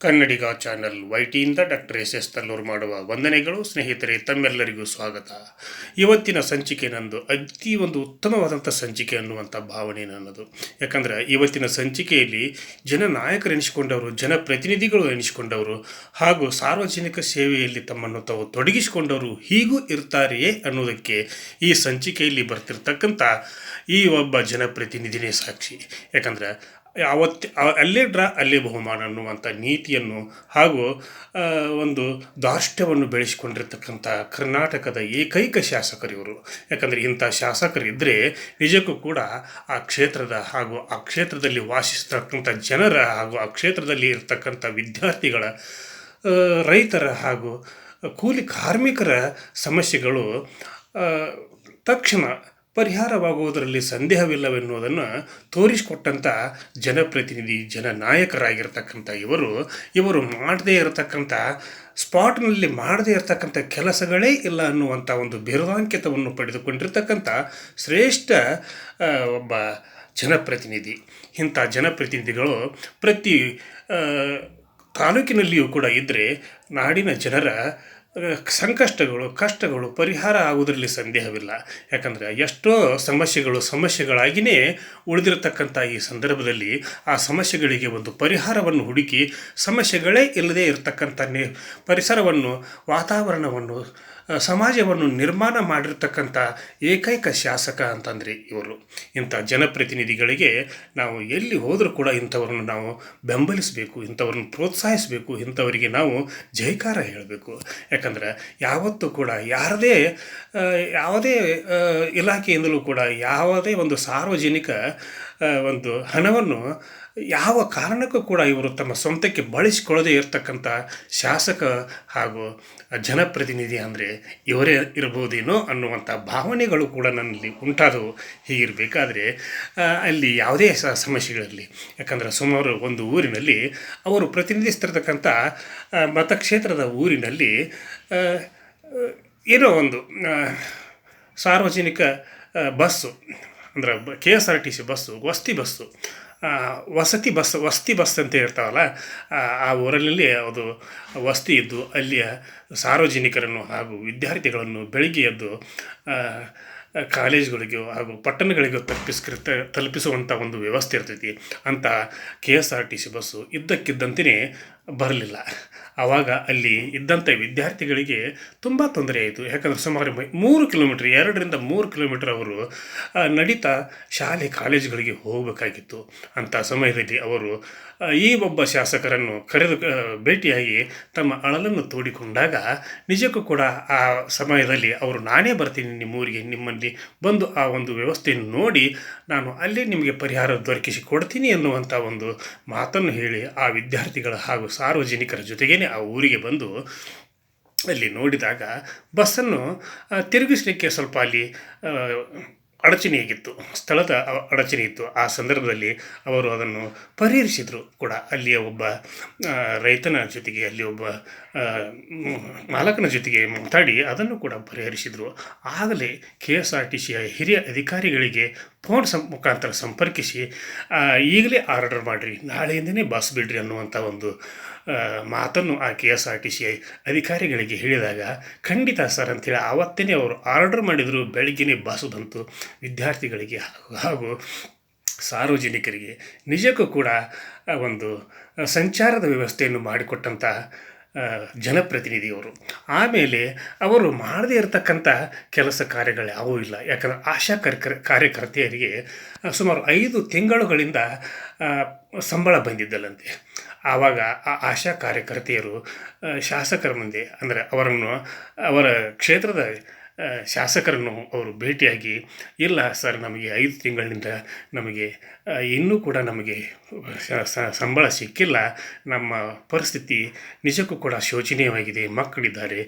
ಕನ್ನಡಿಗ channel ವೈಟಿಯಿಂದ doctor S S Tallur ಮಾಡುವ ವಂದನೆಗಳು, ಸ್ನೇಹಿತರೆ, ತಮ್ಮೆಲ್ಲರಿಗೂ ಸ್ವಾಗತ. ಇವತ್ತಿನ ಸಂಚಿಕೆ ನಂದು ಅತಿ ಒಂದು ಉತ್ತಮವಾದಂಥ ಸಂಚಿಕೆ ಅನ್ನುವಂಥ ಭಾವನೆ ನನ್ನದು. ಯಾಕಂದರೆ ಇವತ್ತಿನ ಸಂಚಿಕೆಯಲ್ಲಿ ಜನನಾಯಕರೆನಿಸಿಕೊಂಡವರು ಜನಪ್ರತಿನಿಧಿಗಳು ಎನಿಸಿಕೊಂಡವರು ಹಾಗೂ ಸಾರ್ವಜನಿಕ ಸೇವೆಯಲ್ಲಿ ತಮ್ಮನ್ನು ತಾವು ತೊಡಗಿಸಿಕೊಂಡವರು ಹೀಗೂ ಇರ್ತಾರೆಯೇ ಅನ್ನೋದಕ್ಕೆ ಈ ಸಂಚಿಕೆಯಲ್ಲಿ ಬರ್ತಿರ್ತಕ್ಕಂಥ ಈ ಒಬ್ಬ ಜನಪ್ರತಿನಿಧಿನೇ ಸಾಕ್ಷಿ. ಯಾಕಂದ್ರೆ ಯಾವತ್ತು ಅಲ್ಲೇ ಡ್ರಾ, ಅಲ್ಲೇ ಬಹುಮಾನ ಅನ್ನುವಂಥ ನೀತಿಯನ್ನು ಹಾಗೂ ಒಂದು ದಾರ್ಷ್ಟ್ಯವನ್ನು ಬೆಳೆಸಿಕೊಂಡಿರ್ತಕ್ಕಂಥ ಕರ್ನಾಟಕದ ಏಕೈಕ ಶಾಸಕರಿವರು ಯಾಕಂದರೆ ಇಂಥ ಶಾಸಕರಿದ್ದರೆ ನಿಜಕ್ಕೂ ಕೂಡ ಆ ಕ್ಷೇತ್ರದ ಹಾಗೂ ಆ ಕ್ಷೇತ್ರದಲ್ಲಿ ವಾಸಿಸ್ತಕ್ಕಂಥ ಜನರ ಹಾಗೂ ಆ ಕ್ಷೇತ್ರದಲ್ಲಿ ಇರ್ತಕ್ಕಂಥ ವಿದ್ಯಾರ್ಥಿಗಳ ರೈತರ ಹಾಗೂ ಕೂಲಿ ಕಾರ್ಮಿಕರ ಸಮಸ್ಯೆಗಳು ತಕ್ಷಣ ಪರಿಹಾರವಾಗುವುದರಲ್ಲಿ ಸಂದೇಹವಿಲ್ಲವೆನ್ನುವುದನ್ನು ತೋರಿಸಿಕೊಟ್ಟಂಥ ಜನಪ್ರತಿನಿಧಿ, ಜನನಾಯಕರಾಗಿರ್ತಕ್ಕಂಥ ಇವರು ಇವರು ಮಾಡದೇ ಇರತಕ್ಕಂಥ, ಸ್ಪಾಟ್ನಲ್ಲಿ ಮಾಡದೇ ಇರತಕ್ಕಂಥ ಕೆಲಸಗಳೇ ಇಲ್ಲ ಅನ್ನುವಂಥ ಒಂದು ಬಿರುದಾಂಕಿತವನ್ನು ಪಡೆದುಕೊಂಡಿರ್ತಕ್ಕಂಥ ಶ್ರೇಷ್ಠ ಒಬ್ಬ ಜನಪ್ರತಿನಿಧಿ. ಇಂಥ ಜನಪ್ರತಿನಿಧಿಗಳು ಪ್ರತಿ ತಾಲೂಕಿನಲ್ಲಿಯೂ ಕೂಡ ಇದ್ದರೆ ನಾಡಿನ ಜನರ ಸಂಕಷ್ಟಗಳು, ಕಷ್ಟಗಳು ಪರಿಹಾರ ಆಗುವುದರಲ್ಲಿ ಸಂದೇಹವಿಲ್ಲ. ಯಾಕಂದರೆ ಎಷ್ಟೋ ಸಮಸ್ಯೆಗಳು ಸಮಸ್ಯೆಗಳಾಗಿಯೇ ಉಳಿದಿರತಕ್ಕಂಥ ಈ ಸಂದರ್ಭದಲ್ಲಿ ಆ ಸಮಸ್ಯೆಗಳಿಗೆ ಒಂದು ಪರಿಹಾರವನ್ನು ಹುಡುಕಿ ಸಮಸ್ಯೆಗಳೇ ಇಲ್ಲದೇ ಇರತಕ್ಕಂಥ ಪರಿಸರವನ್ನು, ವಾತಾವರಣವನ್ನು ಸಮಾಜವನ್ನು ನಿರ್ಮಾಣ ಮಾಡಿರ್ತಕ್ಕಂಥ ಏಕೈಕ ಶಾಸಕ ಅಂತಂದರೆ ಇವರು. ಇಂಥ ಜನಪ್ರತಿನಿಧಿಗಳಿಗೆ ನಾವು ಎಲ್ಲಿ ಹೋದರೂ ಕೂಡ ಇಂಥವ್ರನ್ನ ನಾವು ಬೆಂಬಲಿಸಬೇಕು, ಇಂಥವ್ರನ್ನ ಪ್ರೋತ್ಸಾಹಿಸಬೇಕು, ಇಂಥವರಿಗೆ ನಾವು ಜೈಕಾರ ಹೇಳಬೇಕು. ಯಾಕಂದ್ರೆ ಯಾವತ್ತೂ ಕೂಡ ಯಾರದೇ ಯಾವುದೇ ಇಲಾಖೆಯಿಂದಲೂ ಕೂಡ ಯಾವುದೇ ಒಂದು ಸಾರ್ವಜನಿಕ ಒಂದು ಹಣವನ್ನು ಯಾವ ಕಾರಣಕ್ಕೂ ಕೂಡ ಇವರು ತಮ್ಮ ಸ್ವಂತಕ್ಕೆ ಬಳಸಿಕೊಳ್ಳದೇ ಇರತಕ್ಕಂಥ ಶಾಸಕ ಹಾಗೂ ಜನಪ್ರತಿನಿಧಿ ಅಂದರೆ ಇವರೇ ಇರ್ಬೋದೇನೋ ಅನ್ನುವಂಥ ಭಾವನೆಗಳು ಕೂಡ ನನ್ನಲ್ಲಿ ಉಂಟಾದವು. ಹೀಗಿರಬೇಕಾದ್ರೆ ಅಲ್ಲಿ ಯಾವುದೇ ಸ ಸಮಸ್ಯೆಗಳಿರಲಿ, ಯಾಕಂದರೆ ಸುಮಾರು ಒಂದು ಊರಿನಲ್ಲಿ ಅವರು ಪ್ರತಿನಿಧಿಸ್ತಿರ್ತಕ್ಕಂಥ ಮತಕ್ಷೇತ್ರದ ಊರಿನಲ್ಲಿ ಏನೋ ಒಂದು ಸಾರ್ವಜನಿಕ ಬಸ್ಸು ಅಂದ್ರೆ K S R T C bus ವಸ್ತಿ bus ವಸತಿ ಬಸ್ ವಸ್ತಿ ಬಸ್ ಅಂತ ಇರ್ತಾವಲ್ಲ ಆ, ಊರಲ್ಲಿ ಅದು ವಸ್ತಿ ಇದ್ದು ಅಲ್ಲಿಯ ಸಾರ್ವಜನಿಕರನ್ನು ಹಾಗೂ ವಿದ್ಯಾರ್ಥಿಗಳನ್ನು ಬೆಳಿಗ್ಗೆ ಎದ್ದು ಕಾಲೇಜ್ಗಳಿಗೂ ಹಾಗೂ ಪಟ್ಟಣಗಳಿಗೂ ತಲುಪಿಸ್ಕೃತ ತಲುಪಿಸುವಂಥ ಒಂದು ವ್ಯವಸ್ಥೆ ಇರ್ತೈತಿ. ಅಂತ K S R T C bus ಇದ್ದಕ್ಕಿದ್ದಂತೆಯೇ ಬರಲಿಲ್ಲ. ಆವಾಗ ಅಲ್ಲಿ ಇದ್ದಂಥ ವಿದ್ಯಾರ್ಥಿಗಳಿಗೆ ತುಂಬ ತೊಂದರೆ ಆಯಿತು. ಯಾಕಂದರೆ ಸುಮಾರು ಮೂರು ಕಿಲೋಮೀಟ್ರ್, ಎರಡರಿಂದ ಮೂರು ಕಿಲೋಮೀಟ್ರ್ ಅವರು ನಡೀತಾ ಶಾಲೆ, ಕಾಲೇಜುಗಳಿಗೆ ಹೋಗಬೇಕಾಗಿತ್ತು. ಅಂಥ ಸಮಯದಲ್ಲಿ ಅವರು ಈ ಒಬ್ಬ ಶಾಸಕರನ್ನು ಕರೆದು ಭೇಟಿಯಾಗಿ ತಮ್ಮ ಅಳಲನ್ನು ತೋಡಿಕೊಂಡಾಗ ನಿಜಕ್ಕೂ ಕೂಡ ಆ ಸಮಯದಲ್ಲಿ ಅವರು ನಾನೇ ಬರ್ತೀನಿ ನಿಮ್ಮೂರಿಗೆ, ನಿಮ್ಮಲ್ಲಿ ಬಂದು ಆ ಒಂದು ವ್ಯವಸ್ಥೆಯನ್ನು ನೋಡಿ ನಾನು ಅಲ್ಲೇ ನಿಮಗೆ ಪರಿಹಾರ ದೊರಕಿಸಿ ಕೊಡ್ತೀನಿ ಎನ್ನುವಂಥ ಒಂದು ಮಾತನ್ನು ಹೇಳಿ ಆ ವಿದ್ಯಾರ್ಥಿಗಳ ಹಾಗೂ ಸಾರ್ವಜನಿಕರ ಜೊತೆಗೇನೆ ಆ ಊರಿಗೆ ಬಂದು ಅಲ್ಲಿ ನೋಡಿದಾಗ ಬಸ್ಸನ್ನು ತಿರುಗಿಸಲಿಕ್ಕೆ ಸ್ವಲ್ಪ ಅಲ್ಲಿ ಅಡಚಣೆಯಾಗಿತ್ತು. ಸ್ಥಳದ ಅಡಚಣೆ ಇತ್ತು. ಆ ಸಂದರ್ಭದಲ್ಲಿ ಅವರು ಅದನ್ನು ಪರಿಹರಿಸಿದರು ಕೂಡ. ಅಲ್ಲಿಯ ಒಬ್ಬ ರೈತನ ಜೊತೆಗೆ, ಅಲ್ಲಿ ಒಬ್ಬ ಮಾಲಕನ ಜೊತೆಗೆ ಮಾತಾಡಿ ಅದನ್ನು ಕೂಡ ಪರಿಹರಿಸಿದರು. ಆಗಲೇ ಕೆ ಎಸ್ ಆರ್ ಟಿ ಸಿಯ ಹಿರಿಯ ಅಧಿಕಾರಿಗಳಿಗೆ ಫೋನ್ ಸಂ ಮುಖಾಂತರ ಸಂಪರ್ಕಿಸಿ ಈಗಲೇ ಆರ್ಡರ್ ಮಾಡಿರಿ ನಾಳೆಯಿಂದನೇ ಬಸ್ ಬಿಡ್ರಿ ಅನ್ನುವಂಥ ಒಂದು ಮಾತನ್ನು ಆ K S R T C ಅಧಿಕಾರಿಗಳಿಗೆ ಹೇಳಿದಾಗ ಖಂಡಿತ ಸರ್ ಅಂತೇಳಿ ಆವತ್ತೇ ಅವರು ಆರ್ಡರ್ ಮಾಡಿದರು ಬೆಳಗ್ಗೆನೇ ಬಸ್ ಬಂತು. ವಿದ್ಯಾರ್ಥಿಗಳಿಗೆ ಹಾಗೂ ಸಾರ್ವಜನಿಕರಿಗೆ ನಿಜಕ್ಕೂ ಕೂಡ ಒಂದು ಸಂಚಾರದ ವ್ಯವಸ್ಥೆಯನ್ನು ಮಾಡಿಕೊಟ್ಟಂಥ ಆ, ಜನಪ್ರತಿನಿಧಿಯವರು. ಆಮೇಲೆ ಅವರು ಮಾಡದೇ ಇರತಕ್ಕಂಥ ಕೆಲಸ ಕಾರ್ಯಗಳು ಯಾವೂ ಇಲ್ಲ. ಯಾಕಂದರೆ ಆಶಾ ಕಾರ್ಯಕರ್, ಕಾರ್ಯಕರ್ತೆಯರಿಗೆ ಸುಮಾರು ಐದು ತಿಂಗಳುಗಳಿಂದ ಸಂಬಳ ಬಂದಿದ್ದಲ್ಲಂತೆ. ಆವಾಗ ಆ ಆಶಾ ಕಾರ್ಯಕರ್ತೆಯರು ಶಾಸಕರ ಮುಂದೆ, ಅಂದರೆ ಅವರನ್ನು, ಅವರ ಕ್ಷೇತ್ರದ ಶಾಸಕರನ್ನು ಅವರು ಭೇಟಿಯಾಗಿ, ಇಲ್ಲ ಸರ್, ನಮಗೆ ಐದು ತಿಂಗಳಿನಿಂದ ನಮಗೆ ಇನ್ನೂ ಕೂಡ ನಮಗೆ ಸಂಬಳ ಸಿಕ್ಕಿಲ್ಲ. ನಮ್ಮ ಪರಿಸ್ಥಿತಿ ನಿಜಕ್ಕೂ ಕೂಡ ಶೋಚನೀಯವಾಗಿದೆ. ಮಕ್ಕಳಿದ್ದಾರೆ,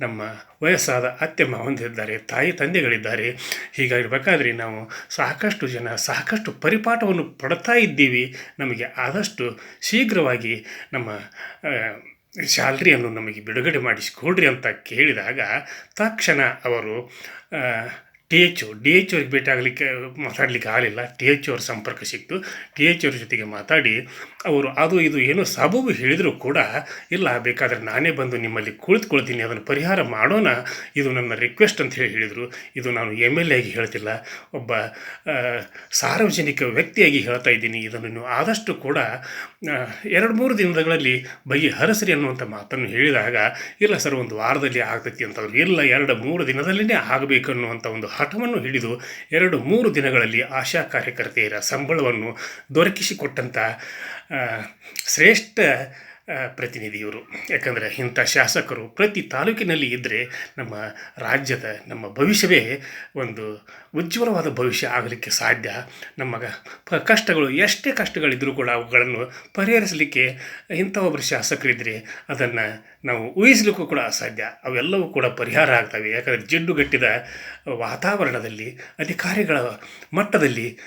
ನಮ್ಮ ವಯಸ್ಸಾದ ಅತ್ತೆ ತಾಯಿ ತಂದೆಗಳಿದ್ದಾರೆ. ಹೀಗಾಗಿರ್ಬೇಕಾದ್ರೆ ನಾವು ಸಾಕಷ್ಟು ಜನ, ಸಾಕಷ್ಟು ಪರಿಪಾಠವನ್ನು ಪಡ್ತಾ ಇದ್ದೀವಿ. ನಮಗೆ ಆದಷ್ಟು ಶೀಘ್ರವಾಗಿ ನಮ್ಮ ಆ, ಸ್ಯಾಲ್ರಿಯನ್ನು ನಮಗೆ ಬಿಡುಗಡೆ ಮಾಡಿಸಿಕೊಡ್ರಿ ಅಂತ ಕೇಳಿದಾಗ ತಕ್ಷಣ ಅವರು ಟಿ ಎಚ್ ಡಿ ಎಚ್ ಅವ್ರಿಗೆ ಭೇಟಿ ಆಗಲಿಕ್ಕೆ ಮಾತಾಡಲಿಕ್ಕೆ ಆಗಲಿಲ್ಲ. ಟಿ ಎಚ್ ಅವ್ರ ಸಂಪರ್ಕ ಸಿಕ್ತು ಟಿ ಎಚ್ ಅವ್ರ ಜೊತೆಗೆ ಮಾತಾಡಿ ಅವರು ಅದು ಇದು ಏನು ಸಬೂಬು ಹೇಳಿದರೂ ಕೂಡ ಇಲ್ಲ, ಬೇಕಾದರೆ ನಾನೇ ಬಂದು ನಿಮ್ಮಲ್ಲಿ ಕುಳಿತುಕೊಳ್ತೀನಿ, ಅದನ್ನು ಪರಿಹಾರ ಮಾಡೋಣ, ಇದು ನನ್ನ ರಿಕ್ವೆಸ್ಟ್ ಅಂತ ಹೇಳಿ ಹೇಳಿದರು. ಇದು ನಾನು ಎಂ ಎಲ್ ಎ ಆಗಿ ಹೇಳ್ತಿಲ್ಲ, ಒಬ್ಬ ಸಾರ್ವಜನಿಕ ವ್ಯಕ್ತಿಯಾಗಿ ಹೇಳ್ತಾ ಇದ್ದೀನಿ. ಇದನ್ನು ನೀವು ಆದಷ್ಟು ಕೂಡ ಎರಡು ಮೂರು ದಿನಗಳಲ್ಲಿ ಬಗೆಹರಿಸ್ರಿ ಅನ್ನುವಂಥ ಮಾತನ್ನು ಹೇಳಿದಾಗ, ಇಲ್ಲ ಸರ್, ಒಂದು ವಾರದಲ್ಲಿ ಆಗ್ತೈತಿ ಅಂತ ಇಲ್ಲ, ಎರಡು ಮೂರು ದಿನದಲ್ಲೇ ಆಗಬೇಕು ಅನ್ನುವಂಥ ಒಂದು ಹಠವನ್ನು ಹಿಡಿದು ಎರಡು ಮೂರು ದಿನಗಳಲ್ಲಿ ಆಶಾ ಕಾರ್ಯಕರ್ತೆಯರ ಸಂಬಳವನ್ನು ದೊರಕಿಸಿಕೊಟ್ಟಂಥ ಶ್ರೇಷ್ಠ ಪ್ರತಿನಿಧಿಯವರು. ಯಾಕಂದರೆ ಇಂಥ ಶಾಸಕರು ಪ್ರತಿ ತಾಲೂಕಿನಲ್ಲಿ ಇದ್ದರೆ ನಮ್ಮ ರಾಜ್ಯದ, ನಮ್ಮ ಭವಿಷ್ಯವೇ ಒಂದು ಉಜ್ವಲವಾದ ಭವಿಷ್ಯ ಆಗಲಿಕ್ಕೆ ಸಾಧ್ಯ. ನಮ್ಮ ಕಷ್ಟಗಳು, ಎಷ್ಟೇ ಕಷ್ಟಗಳಿದ್ದರೂ ಕೂಡ ಅವುಗಳನ್ನು ಪರಿಹರಿಸಲಿಕ್ಕೆ ಇಂಥ ಒಬ್ಬರು ಶಾಸಕರಿದ್ದರೆ ಅದನ್ನು ನಾವು ಊಹಿಸಲಿಕ್ಕೂ ಕೂಡ ಅಸಾಧ್ಯ. ಅವೆಲ್ಲವೂ ಕೂಡ ಪರಿಹಾರ ಆಗ್ತವೆ. ಯಾಕಂದರೆ ಜಿಡ್ಡುಗಟ್ಟಿದ ವಾತಾವರಣದಲ್ಲಿ, ಅಧಿಕಾರಿಗಳ ಮಟ್ಟದಲ್ಲಿ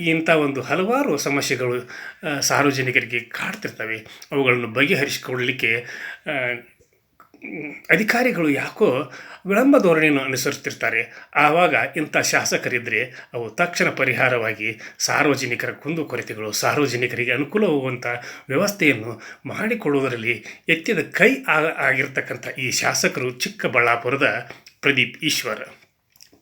ಇಂಥ ಒಂದು ಹಲವಾರು ಸಮಸ್ಯೆಗಳು ಸಾರ್ವಜನಿಕರಿಗೆ ಕಾಡ್ತಿರ್ತವೆ. ಅವುಗಳನ್ನು ಬಗೆಹರಿಸಿಕೊಳ್ಳಲಿಕ್ಕೆ ಅಧಿಕಾರಿಗಳು ಯಾಕೋ ವಿಳಂಬ ಧೋರಣೆಯನ್ನು ಅನುಸರಿಸ್ತಿರ್ತಾರೆ. ಆವಾಗ ಇಂಥ ಶಾಸಕರಿದ್ದರೆ ಅವು ತಕ್ಷಣ ಪರಿಹಾರವಾಗಿ ಸಾರ್ವಜನಿಕರ ಕುಂದುಕೊರತೆಗಳು ಸಾರ್ವಜನಿಕರಿಗೆ ಅನುಕೂಲವಾಗುವಂಥ ವ್ಯವಸ್ಥೆಯನ್ನು ಮಾಡಿಕೊಡುವುದರಲ್ಲಿ ಎತ್ತಿದ ಕೈ ಆಗಿರ್ತಕ್ಕಂಥ ಈ ಶಾಸಕರು ಚಿಕ್ಕಬಳ್ಳಾಪುರದ ಪ್ರದೀಪ್ ಈಶ್ವರ್.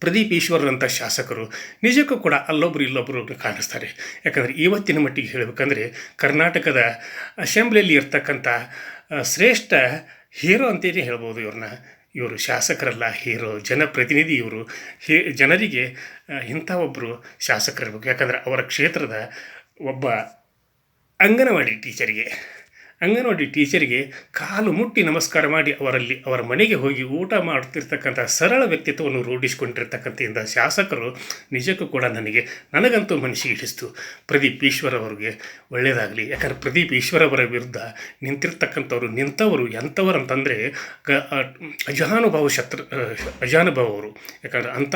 ಪ್ರದೀಪ್ ಈಶ್ವರರಂಥ ಶಾಸಕರು. ನಿಜಕ್ಕೂ ಕೂಡ ಅಲ್ಲೊಬ್ಬರು ಇಲ್ಲೊಬ್ಬರು ಕಾಣಿಸ್ತಾರೆ. ಯಾಕಂದರೆ ಇವತ್ತಿನ ಮಟ್ಟಿಗೆ ಹೇಳಬೇಕಂದ್ರೆ ಕರ್ನಾಟಕದ ಅಸೆಂಬ್ಲಿಯಲ್ಲಿ ಇರ್ತಕ್ಕಂಥ ಶ್ರೇಷ್ಠ ಹೀರೋ ಅಂತೇಳಿ ಹೇಳ್ಬೋದು ಇವ್ರನ್ನ. ಇವರು ಶಾಸಕರಲ್ಲ, ಹೀರೋ, ಜನಪ್ರತಿನಿಧಿ ಇವರು. ಹೇ, ಜನರಿಗೆ ಇಂಥ ಒಬ್ಬರು ಶಾಸಕರಿರ್ಬೇಕು. ಯಾಕಂದರೆ ಅವರ ಕ್ಷೇತ್ರದ ಒಬ್ಬ ಅಂಗನವಾಡಿ ಟೀಚರಿಗೆ. ಅಂಗನವಾಡಿ ಟೀಚರಿಗೆ ಕಾಲು ಮುಟ್ಟಿ ನಮಸ್ಕಾರ ಮಾಡಿ ಅವರಲ್ಲಿ ಅವರ ಮನೆಗೆ ಹೋಗಿ ಊಟ ಮಾಡ್ತಿರ್ತಕ್ಕಂಥ ಸರಳ ವ್ಯಕ್ತಿತ್ವವನ್ನು ರೂಢಿಸಿಕೊಂಡಿರ್ತಕ್ಕಂಥ ಇಂಥ ಶಾಸಕರು ನಿಜಕ್ಕೂ ಕೂಡ ನನಗೆ ನನಗಂತೂ ಮನಸ್ಸಿಗೆ ಹಿಡಿಸ್ತು ಪ್ರದೀಪ್ ಈಶ್ವರ್ ಅವರಿಗೆ ಒಳ್ಳೆಯದಾಗಲಿ ಯಾಕಂದರೆ ಪ್ರದೀಪ್ ಈಶ್ವರ್ ಅವರ ವಿರುದ್ಧ ನಿಂತಿರ್ತಕ್ಕಂಥವ್ರು ನಿಂತವರು ಎಂಥವ್ರು ಅಂತಂದರೆ ಗ ಅಜಾನುಭಾವ ಶತ್ರು ಆ, ಅಜಾನುಭಾವ ಅವರು. ಯಾಕಂದರೆ ಅಂಥ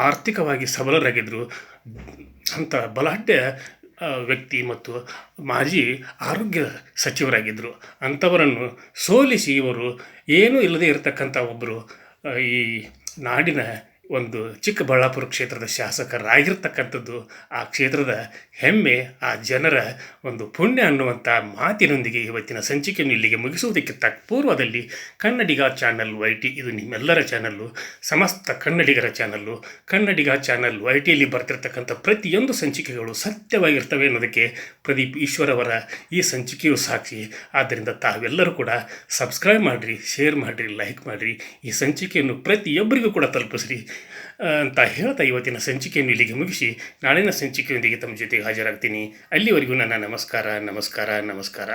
ಆರ್ಥಿಕವಾಗಿ ಸಬಲರಾಗಿದ್ದರು ಅಂಥ ಬಲಾಢ್ಯ ವ್ಯಕ್ತಿ ಮತ್ತು ಮಾಜಿ ಆರೋಗ್ಯ ಸಚಿವರಾಗಿದ್ದರು. ಅಂಥವರನ್ನು ಸೋಲಿಸಿ ಇವರು ಏನೂ ಇಲ್ಲದೆ ಇರತಕ್ಕಂಥ ಒಬ್ಬರು ಈ ನಾಡಿನ ಒಂದು ಚಿಕ್ಕಬಳ್ಳಾಪುರ ಕ್ಷೇತ್ರದ ಶಾಸಕರಾಗಿರ್ತಕ್ಕಂಥದ್ದು, ಆ ಕ್ಷೇತ್ರದ ಹೆಮ್ಮೆ, ಆ ಜನರ ಒಂದು ಪುಣ್ಯ ಅನ್ನುವಂಥ ಮಾತಿನೊಂದಿಗೆ ಇವತ್ತಿನ ಸಂಚಿಕೆಯನ್ನು ಇಲ್ಲಿಗೆ ಮುಗಿಸುವುದಕ್ಕಿಂತ ಪೂರ್ವದಲ್ಲಿ ಕನ್ನಡಿಗ ಚಾನಲ್ ವೈ ಟಿ ಇದು ನಿಮ್ಮೆಲ್ಲರ ಚಾನಲ್ಲು, ಸಮಸ್ತ ಕನ್ನಡಿಗರ ಚಾನಲ್ಲು. ಕನ್ನಡಿಗ ಚಾನಲ್ ವೈ ಟಿಯಲ್ಲಿ ಬರ್ತಿರ್ತಕ್ಕಂಥ ಪ್ರತಿಯೊಂದು ಸಂಚಿಕೆಗಳು ಸತ್ಯವಾಗಿರ್ತವೆ ಅನ್ನೋದಕ್ಕೆ ಪ್ರದೀಪ್ ಈಶ್ವರವರ ಈ ಸಂಚಿಕೆಯು ಸಾಕ್ಷಿ. ಆದ್ದರಿಂದ ತಾವೆಲ್ಲರೂ ಕೂಡ ಸಬ್ಸ್ಕ್ರೈಬ್ ಮಾಡಿರಿ, ಶೇರ್ ಮಾಡಿರಿ, ಲೈಕ್ ಮಾಡಿರಿ. ಈ ಸಂಚಿಕೆಯನ್ನು ಪ್ರತಿಯೊಬ್ಬರಿಗೂ ಕೂಡ ತಲುಪಿಸ್ರಿ. ಅಂತ ಹೇಳ್ತಾ ಇವತ್ತಿನ ಸಂಚಿಕೆಯನ್ನು ಇಲ್ಲಿಗೆ ಮುಗಿಸಿ, ನಾಳಿನ ಸಂಚಿಕೆಯೊಂದಿಗೆ ತಮ್ಮ ಜೊತೆಗೆ ಹಾಜರಾಗ್ತೀನಿ. ಅಲ್ಲಿವರೆಗೂ ನನ್ನ ನಮಸ್ಕಾರ ನಮಸ್ಕಾರ ನಮಸ್ಕಾರ.